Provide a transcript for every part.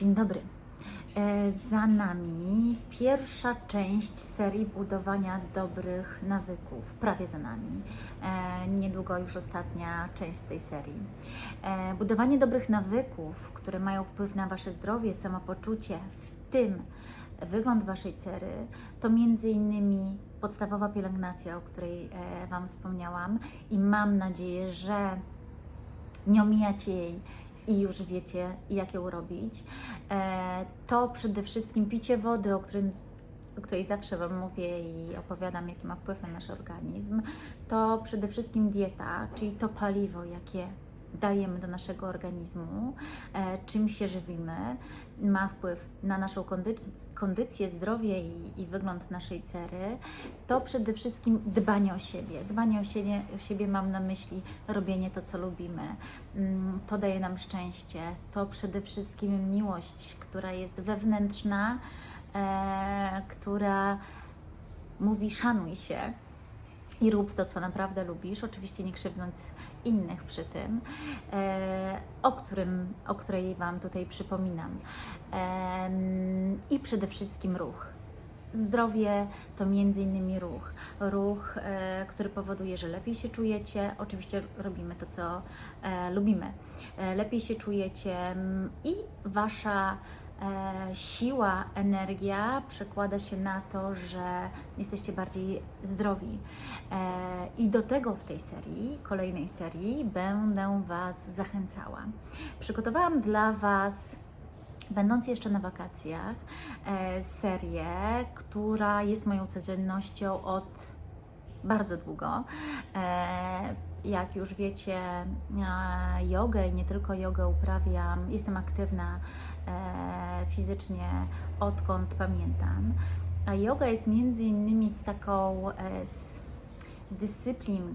Dzień dobry. E, Za nami pierwsza część serii budowania dobrych nawyków, prawie za nami. E, Niedługo już ostatnia część tej serii. E, Budowanie dobrych nawyków, które mają wpływ na Wasze zdrowie, samopoczucie, w tym wygląd Waszej cery, to między innymi podstawowa pielęgnacja, o której Wam wspomniałam i mam nadzieję, że nie omijacie jej i już wiecie, jak ją robić. E, to przede wszystkim picie wody, o, którym, o której zawsze Wam mówię i opowiadam, jaki ma wpływ na nasz organizm. To przede wszystkim dieta, czyli to paliwo, jakie dajemy do naszego organizmu, e, czym się żywimy, ma wpływ na naszą kondyc- kondycję, zdrowie i, i wygląd naszej cery. To przede wszystkim dbanie o siebie. Dbanie o siebie, o siebie mam na myśli robienie to, co lubimy. Mm, To daje nam szczęście. To przede wszystkim miłość, która jest wewnętrzna, e, która mówi szanuj się i rób to, co naprawdę lubisz, oczywiście nie krzywdząc innych przy tym, e, o, którym, o której Wam tutaj przypominam. I przede wszystkim ruch. Zdrowie to między innymi ruch. Ruch, e, który powoduje, że lepiej się czujecie. Oczywiście robimy to, co e, lubimy. Lepiej się czujecie mm, i wasza siła, energia przekłada się na to, że jesteście bardziej zdrowi. E, I do tego w tej serii, kolejnej serii, będę Was zachęcała. Przygotowałam dla Was Będąc jeszcze na wakacjach, e, serię, która jest moją codziennością od bardzo długo. E, jak już wiecie, e, jogę i nie tylko jogę uprawiam, jestem aktywna e, fizycznie odkąd pamiętam. A yoga jest między innymi z taką z, z dyscyplin,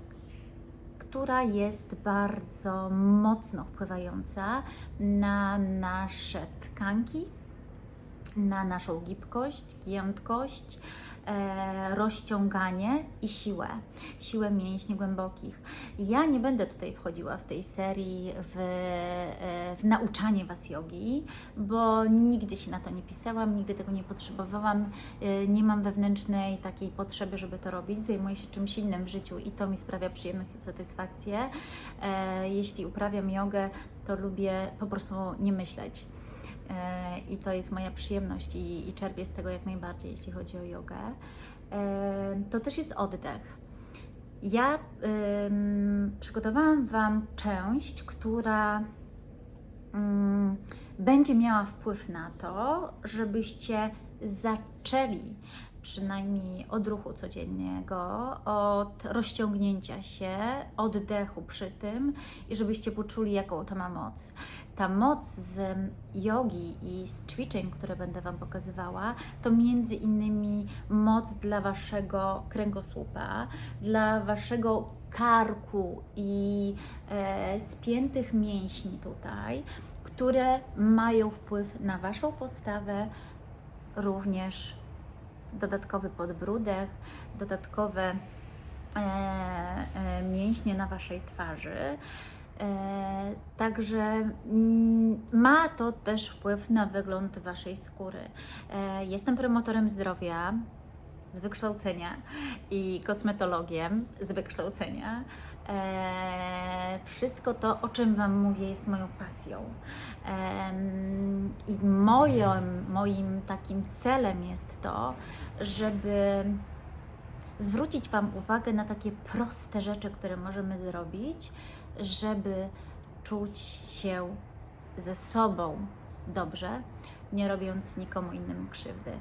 która jest bardzo mocno wpływająca na nasze tkanki, na naszą gibkość, giętkość, rozciąganie i siłę, siłę mięśni głębokich. Ja nie będę tutaj wchodziła w tej serii w, e, w nauczanie Was jogi, bo nigdy się na to nie pisałam, nigdy tego nie potrzebowałam, e, nie mam wewnętrznej takiej potrzeby, żeby to robić, zajmuję się czymś innym w życiu i to mi sprawia przyjemność i satysfakcję. E, Jeśli uprawiam jogę, to lubię po prostu nie myśleć. E, I to jest moja przyjemność i, i czerpię z tego jak najbardziej, jeśli chodzi o jogę. E, To też jest oddech. Ja przygotowałam Wam część, która ym, będzie miała wpływ na to, żebyście zaczęli przynajmniej od ruchu codziennego, od rozciągnięcia się, oddechu przy tym i żebyście poczuli, jaką to ma moc. Ta moc z jogi i z ćwiczeń, które będę Wam pokazywała, to między innymi moc dla Waszego kręgosłupa, dla Waszego karku i e, spiętych mięśni tutaj, które mają wpływ na Waszą postawę, również dodatkowy podbródek, dodatkowe e, e, mięśnie na Waszej twarzy. E, także mm, ma to też wpływ na wygląd Waszej skóry. Jestem promotorem zdrowia z wykształcenia i kosmetologiem z wykształcenia. Wszystko to, o czym Wam mówię, jest moją pasją. I moim, moim takim celem jest to, żeby zwrócić Wam uwagę na takie proste rzeczy, które możemy zrobić, żeby czuć się ze sobą dobrze, nie robiąc nikomu innemu krzywdy.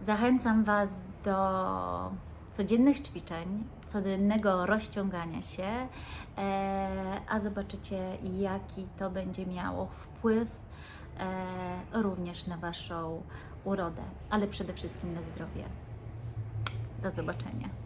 Zachęcam Was do codziennych ćwiczeń, codziennego rozciągania się, e, a zobaczycie, jaki to będzie miało wpływ e, również na Waszą urodę, ale przede wszystkim na zdrowie. Do zobaczenia.